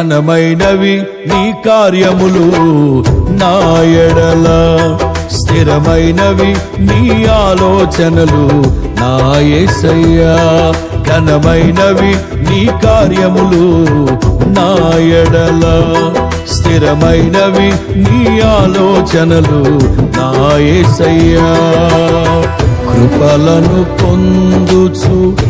ఘనమైనవి నీ కార్యములు నా ఎడల. స్థిరమైనవి నీ ఆలోచనలు నా ఏసయ్యా. ఘనమైనవి నీ కార్యములు నా ఎడల. స్థిరమైనవి నీ ఆలోచనలు నా ఏసయ్యా. కృపలను పొందుచు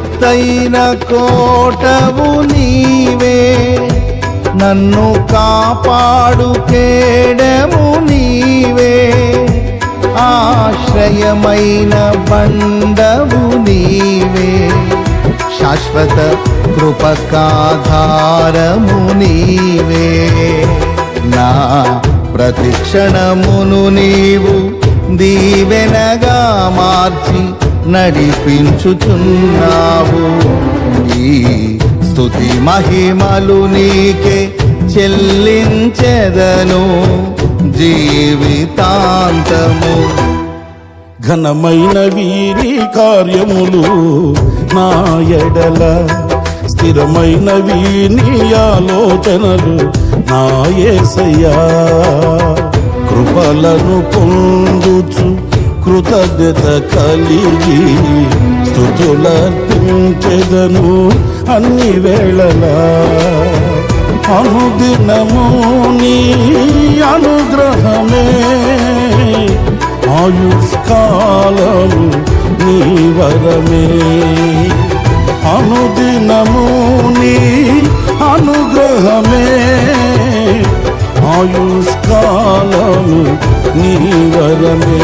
ఎత్తైన కోటవు నీవే. నన్ను కాపాడు కేడము నీవే. ఆశ్రయమైన బండవు నీవే. శాశ్వత కృపకాధారము నీవే. నా ప్రతిక్షణమును నీవు దీవెనగా మార్చి నడిపించుచున్నావు. ఈ స్థుతి మహిమలు నీకే చెల్లించెదను జీవితాంతము. ఘనమైన వీరి కార్యములు నా ఎడల స్థిరమైన వీని ఆలోచనలు నా కృపలను పొందుచు కృతజ్ఞత కలిగి స్థుతులర్పించెదను అన్ని వేళలా. అనుదినము నీ అనుగ్రహమే. ఆయుష్కాలము నీ వరమే. అనుదినము నీ అనుగ్రహమే. ఆయుష్కాలము నీ వరమే.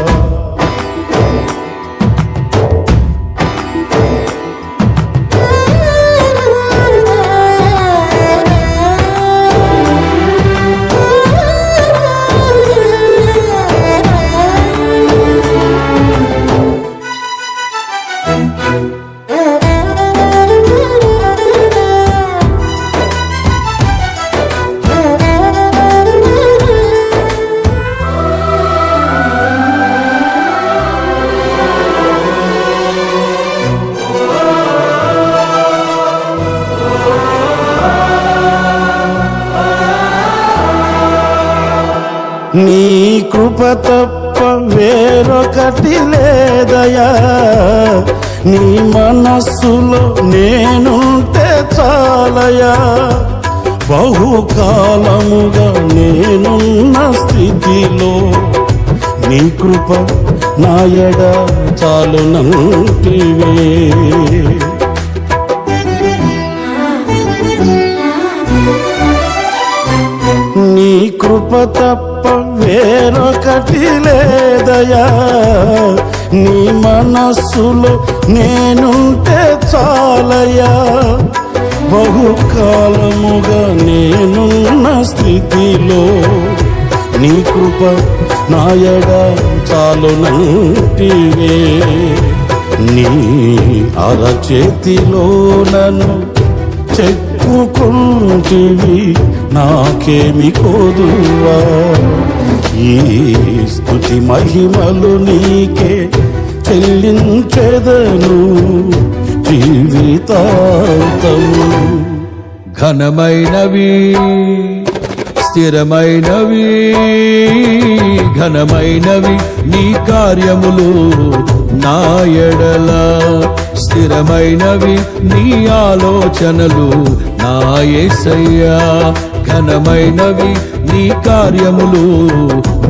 నీ కృప తప్ప వేరొకటి లేదయా నీ మనస్సులో నేనుంటే చాలయా బహుకాలముగా నేనున్న స్థితిలో నీ కృప నాయడ చాలునంటివే. నీ కృప తప్ప వేరొకటి లేదయా? నీ మనస్సులో నేనుంటే చాలయా? బహుకాలముగా నేనున్న స్థితిలో నీ కృప నాయడ చాలునంటివే. నీ అరచేతిలో నన్ను చెప్పుకుంటివి నాకేమి కోదువా? ఈ స్థుతి మహిమలు నీకే చెల్లించెదను జీవితాంతము. ఘనమైనవి స్థిరమైనవి ఘనమైనవి నీ కార్యములు నా ఎడల. స్థిరమైనవి నీ ఆలోచనలు నా ఏసయ్యా. ఘనమైనవి నీ కార్యములు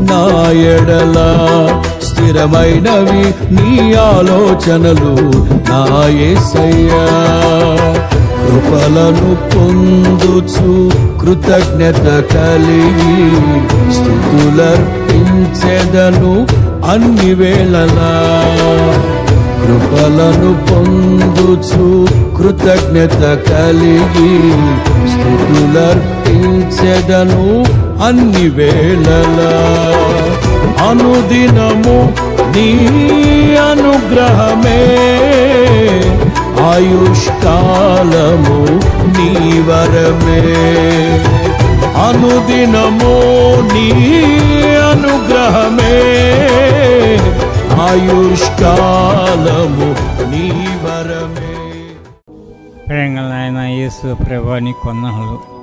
నా ఎడల. స్థిరమైనవి నీ ఆలోచనలు నా యేసయ్యా కృపలను పొందుచు కృతజ్ఞత కలిగి స్థుతులర్పించెదను అన్ని వేళలా. కృపలను పొందుచు కృతజ్ఞత కలిగి స్థుతులర్పించెదను అన్ని వేళల అనుదినము నీ అనుగ్రహమే. ఆయుష్కాలము నీ వరమే. అనుదినము నీ అనుగ్రహమే. ఆయుష్కాలము నీ వరమే. ప్రేంగలైన యేసు ప్రభాని కొన్నహలు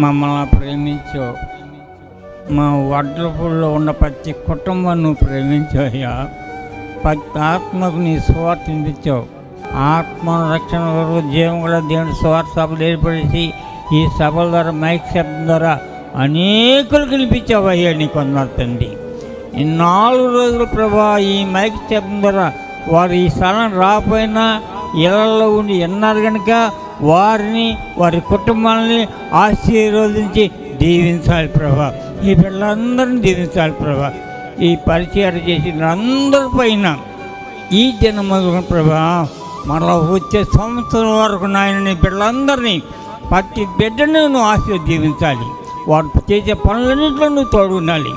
మమ్మల్ని ప్రేమించావు మా వడ్లపూడిలో ఉన్న ప్రతి కుటుంబాన్ని నువ్వు ప్రేమించావయ్యా ప్రతి ఆత్మకు నీ స్వార్థ వినిపించావు ఆత్మ రక్షణ వరకు జీవం కూడా దేవుని స్వార్థ సభలు ఏర్పడేసి ఈ సభల ద్వారా మైక్ శబ్దం ద్వారా అనేకులు గెలిపించావు అయ్యా నీ కొన్నారు తండ్రి. ఈ నాలుగు రోజుల ప్రభా ఈ మైక్ శబ్దం ద్వారా వారు ఈ స్థలం రాపోయినా ఇళ్ళలో ఉండి ఎన్నారు కనుక వారిని వారి కుటుంబాలని ఆశీర్వదించి దీవించాలి ప్రభా. ఈ పిల్లలందరినీ దీవించాలి ప్రభా. ఈ పరిచయాలు చేసిన అందరి పైన ఈ జన్మల ప్రభా మరలా వచ్చే సంవత్సరం వరకు నాయన నీ బిడ్డలందరినీ ప్రతి బిడ్డను నువ్వు ఆశీర్వ దీవించాలి వారు చేసే పనులన్నింటిలో నువ్వు తోడు ఉండాలి.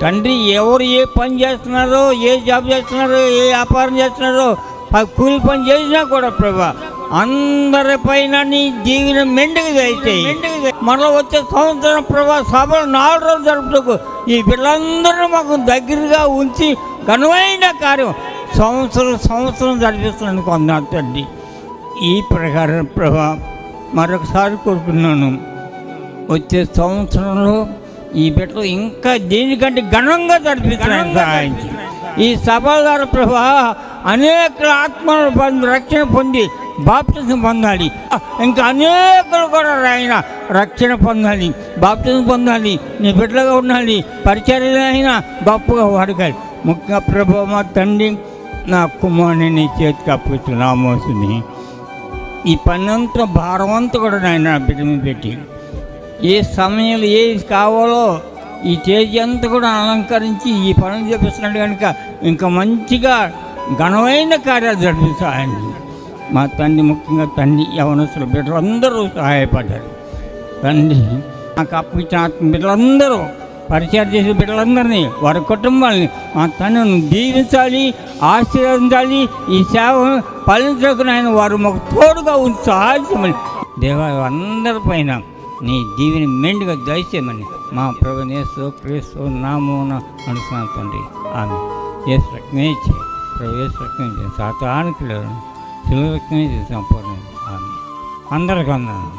తండ్రి ఎవరు ఏ పని చేస్తున్నారో ఏ జాబ్ చేస్తున్నారో ఏ వ్యాపారం చేస్తున్నారో ఆ కూలి పని చేసినా కూడా ప్రభా అందరి పైన నీ దీవెన మెండుగా దయచేయి మరలా వచ్చే సంవత్సరం ప్రభా సభలు నాలుగు రోజులు జరుపుటకు ఈ పిల్లలందరూ మాకు దగ్గరగా ఉంచి ఘనమైన కార్యం సంవత్సరం సంవత్సరం జరిపిస్తున్నాను కొందాం తండ్రి. ఈ ప్రకారం ప్రభా మరొకసారి కోరుకున్నాను. వచ్చే సంవత్సరంలో ఈ బిడ్డలు ఇంకా దేనికంటే ఘనంగా జరిపిస్తున్నాను సహాయం. ఈ సభల ద్వారా ప్రభా అనేక ఆత్మలు రక్షణ పొంది బాప్తిజం పొందాలి. ఇంకా అనేకులు కూడా ఆయన రక్షణ పొందాలి. బాప్తిజం పొందాలి. నీ బిడ్డలుగా ఉండాలి. పరిచర్య అయినా గొప్పగా వాడగాలి ముఖ్యంగా ప్రభు మా తండ్రి నా కుమారుని నీ చేతికి అప్పుతున్నామోసుని ఈ పని అంతా భారం అంతా కూడా నాయన బిడ్డ పెట్టి. ఏ సమయంలో ఏది కావాలో ఈ తేజీ అంతా కూడా అలంకరించి ఈ పనులు చేపిస్తున్నాడు కనుక ఇంకా మంచిగా ఘనమైన కార్యాలు జరిపిస్తాయండి మా తండ్రి ముఖ్యంగా తండ్రి యవనస్తులు బిడ్డలందరూ సహాయపడ్డారు. తండ్రి నాకు అప్పించిన ఆత్మ బిడ్డలందరూ పరిచయం చేసే బిడ్డలందరినీ వారి కుటుంబాలని మా తనను దీవించాలి ఆశీర్వదించాలి ఈ సేవ ఫలించకు నాయన వారు మాకు తోడుగా ఉంచి సహాయించమని పైన అందరిపైన నీ దీవిని మెండుగా దయచేయమని మా ప్రభు నేసు క్రీస్తు నామోన అనుకున్నాను తండ్రి. ఆమె ఏసు రక్తమేచి ప్రభు ఏసు సాతానికి లేదు శివ రక్తమేచి సంపూర్ణ పూర్ణ అందరికీ అన్నాను